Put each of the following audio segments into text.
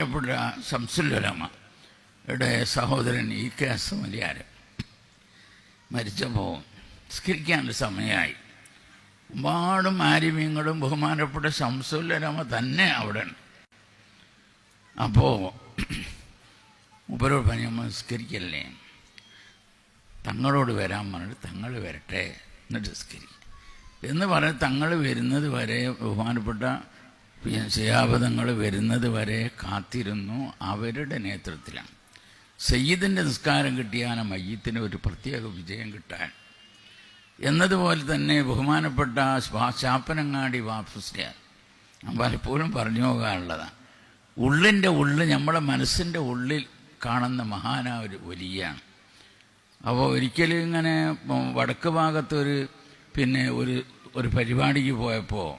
പ്രിയപ്പെട്ട ശംസുല്ലമയുടെ സഹോദരൻ E K അസമലിയാർ മരിച്ചപ്പോൾ സ്കരിക്കാനൊരു സമയമായി. ഒരുപാട് ആരിമീങ്ങളും ബഹുമാനപ്പെട്ട ശംസുല്ലരമ തന്നെ അവിടെ ഉണ്ട് അപ്പോൾ മുപ്പരോട് പറഞ്ഞ സ്കരിക്കല്ലേ തങ്ങളോട് വരാൻ പറഞ്ഞിട്ട് തങ്ങൾ വരട്ടെ എന്നിട്ട് സ്കരിക്കും എന്ന് പറഞ്ഞ് തങ്ങൾ വരുന്നത് വരെ ബഹുമാനപ്പെട്ട ശിയാബദങ്ങൾ വരുന്നത് വരെ കാത്തിരുന്നു അവരുടെ നേതൃത്വത്തിലാണ്. സയ്യിദിന്റെ നിസ്കാരം കിട്ടിയാൽ മയ്യത്തിന് ഒരു പ്രത്യേക വിജയം കിട്ടാൻ. എന്നതുപോലെ തന്നെ ബഹുമാനപ്പെട്ട ശാപ്പനങ്ങാടി ഞാൻ പലപ്പോഴും പറഞ്ഞു പോകാനുള്ളതാണ് ഉള്ളിന്റെ ഉള്ളിൽ നമ്മുടെ മനസ്സിന്റെ ഉള്ളിൽ കാണുന്ന മഹാന ഒരു വലിയാണ്. അപ്പോൾ ഒരിക്കലും ഇങ്ങനെ വടക്ക് ഭാഗത്തൊരു പിന്നെ ഒരു ഒരു പരിപാടിക്ക് പോയപ്പോൾ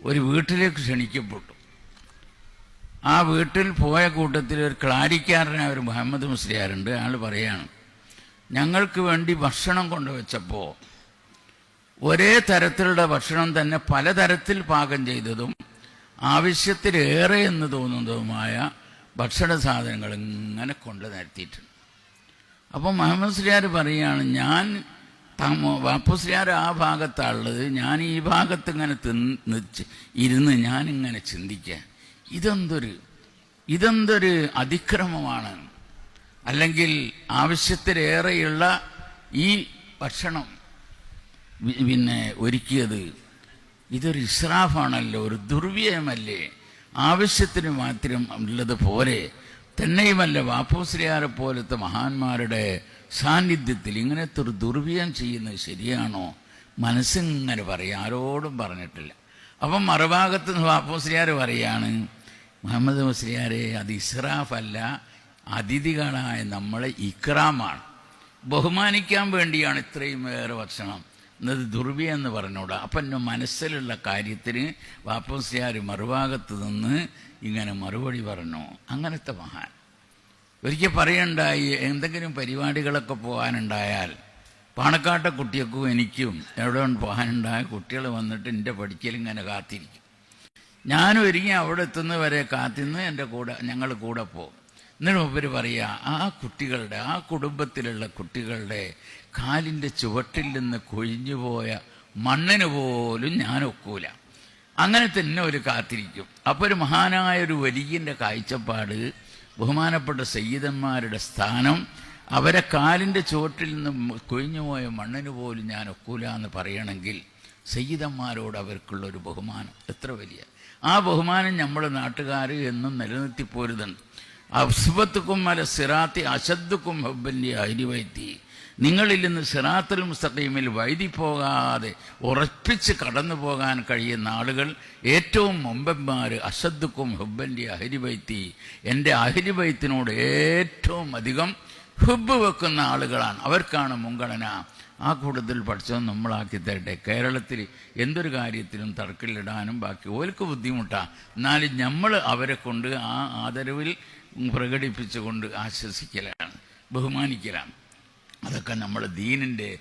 ഒരു വീട്ടിലേക്ക് ക്ഷണിക്കപ്പെട്ടു. ആ വീട്ടിൽ പോയ കൂട്ടത്തിൽ ഒരു ക്ലാരിക്കാരനായ ഒരു മുഹമ്മദ് മുസ്ലിയാരുണ്ട്. അയാൾ പറയാണ് ഞങ്ങൾക്ക് വേണ്ടി ഭക്ഷണം കൊണ്ടുവച്ചപ്പോൾ ഒരേ തരത്തിലുള്ള ഭക്ഷണം തന്നെ പലതരത്തിൽ പാകം ചെയ്തതും ആവശ്യത്തിലേറെ എന്ന് തോന്നുന്നതുമായ ഭക്ഷണ സാധനങ്ങൾ ഇങ്ങനെ കൊണ്ടു നിരത്തിയിട്ടുണ്ട് അപ്പോൾ മുഹമ്മദ് സ്ലിയാർ പറയുകയാണ് ഞാൻ വാപ്പുസ്ലിയാർ ആ ഭാഗത്താണുള്ളത് ഞാൻ ഈ ഭാഗത്ത് ഇങ്ങനെ തിന്ന് ഇരുന്ന് ഞാനിങ്ങനെ ചിന്തിക്കുക ഇതെന്തൊരു ഇതെന്തൊരു അതിക്രമമാണ്? അല്ലെങ്കിൽ ആവശ്യത്തിലേറെയുള്ള ഈ ഭക്ഷണം പിന്നെ ഒരുക്കിയത് ഇതൊരു ഇസ്രാഫാണല്ലോ ഒരു ദുർവ്യയമല്ലേ? ആവശ്യത്തിന് മാത്രം ഉള്ളത് പോരെ തന്നെയുമല്ല വാപ്പൂശ്രീയാരെ പോലത്തെ മഹാന്മാരുടെ സാന്നിധ്യത്തിൽ ഇങ്ങനത്തെ ഒരു ദുർവ്യം ചെയ്യുന്നത് ശരിയാണോ? മനസ്സിങ്ങനെ പറയും. ആരോടും പറഞ്ഞിട്ടില്ല. അപ്പം മറുഭാഗത്ത് നിന്ന് വാപ്പൂശ്രീയാർ പറയാണ് മുഹമ്മദ് മുസ്ലിയാരെ അത് ഇസ്രാഫല്ല അതിഥികളായ നമ്മളെ ഇക്രാമാണ്. ബഹുമാനിക്കാൻ വേണ്ടിയാണ് ഇത്രയും ഏറെ ഭക്ഷണം. എന്നത് ദുർവ്യ എന്ന് പറഞ്ഞൂടാ. അപ്പം എന്റെ മനസ്സിലുള്ള കാര്യത്തിന് വാപ്പസ്യാർ മറുഭാഗത്ത് നിന്ന് ഇങ്ങനെ മറുപടി പറഞ്ഞു. അങ്ങനത്തെ മഹാൻ. ഒരിക്കൽ പറയണ്ടായി എന്തെങ്കിലും പരിപാടികളൊക്കെ പോകാനുണ്ടായാൽ പാണക്കാട്ടെ കുട്ടികൾക്കും എനിക്കും എവിടെ പോകാനുണ്ടായ കുട്ടികൾ വന്നിട്ട് എന്റെ പഠിക്കൽ ഇങ്ങനെ കാത്തിരിക്കും. ഞാനും ഒരുങ്ങി അവിടെ എത്തുന്നവരെ കാത്തിന്ന് എന്റെ കൂടെ ഞങ്ങൾ കൂടെ പോകും. എന്നിട്ട് ഇവർ പറയുക ആ കുട്ടികളുടെ ആ കുടുംബത്തിലുള്ള കുട്ടികളുടെ കാലിന്റെ ചുവട്ടിൽ നിന്ന് കൊഴിഞ്ഞുപോയ മണ്ണിന് പോലും ഞാൻ ഒക്കൂല. അങ്ങനെ തന്നെ ഒരു കാത്തിരിക്കും. അപ്പോൾ ഒരു മഹാനായ ഒരു വലിയന്റെ കാഴ്ചപ്പാട് ബഹുമാനപ്പെട്ട സയ്യിദന്മാരുടെ സ്ഥാനം അവരെ കാലിന്റെ ചുവട്ടിൽ നിന്ന് കൊഴിഞ്ഞുപോയ മണ്ണിന് പോലും ഞാൻ ഒക്കൂല എന്ന് പറയണമെങ്കിൽ സയ്യിദന്മാരോട് അവർക്കുള്ള ഒരു ബഹുമാനം എത്ര വലിയ. ആ ബഹുമാനം നമ്മുടെ നാട്ടുകാർ എന്നും നിലനിർത്തിപ്പോരുതുണ്ട് അസ്ബത്തുക്കും അല സിറാത്തി അശദ്ദുക്കും ഹബ്ബല്ലി അരിവൈത്തി. നിങ്ങളിൽ നിന്ന് സിറാത്തുൽ മുസ്തഖീമിൽ വൈദി പോകാതെ ഉറപ്പിച്ച് കടന്നു പോകാൻ കഴിയുന്ന ആളുകൾ ഏറ്റവും മുമ്പന്മാർ അശദ്ദുക്കും ഹുബല്ലി അഹരിവൈത്തി എന്റെ അഹരിവൈത്തിനോട് ഏറ്റവും അധികം ഹുബ് വെക്കുന്ന ആളുകളാണ്. അവർക്കാണ് മുൻഗണന. ആ കൂട്ടത്തിൽ പഠിച്ചത് നമ്മളാക്കി തരട്ടെ. കേരളത്തിൽ എന്തൊരു കാര്യത്തിലും തർക്കിലിടാനും ബാക്കി ഓർക്ക് ബുദ്ധിമുട്ടാണ് എന്നാലും നമ്മൾ അവരെ കൊണ്ട് ആ ആദരവിൽ പ്രകടിപ്പിച്ചുകൊണ്ട് ആശ്വസിക്കലാണ് ബഹുമാനിക്കലാണ്. അതൊക്കെ നമ്മൾ ദീനിന്റെ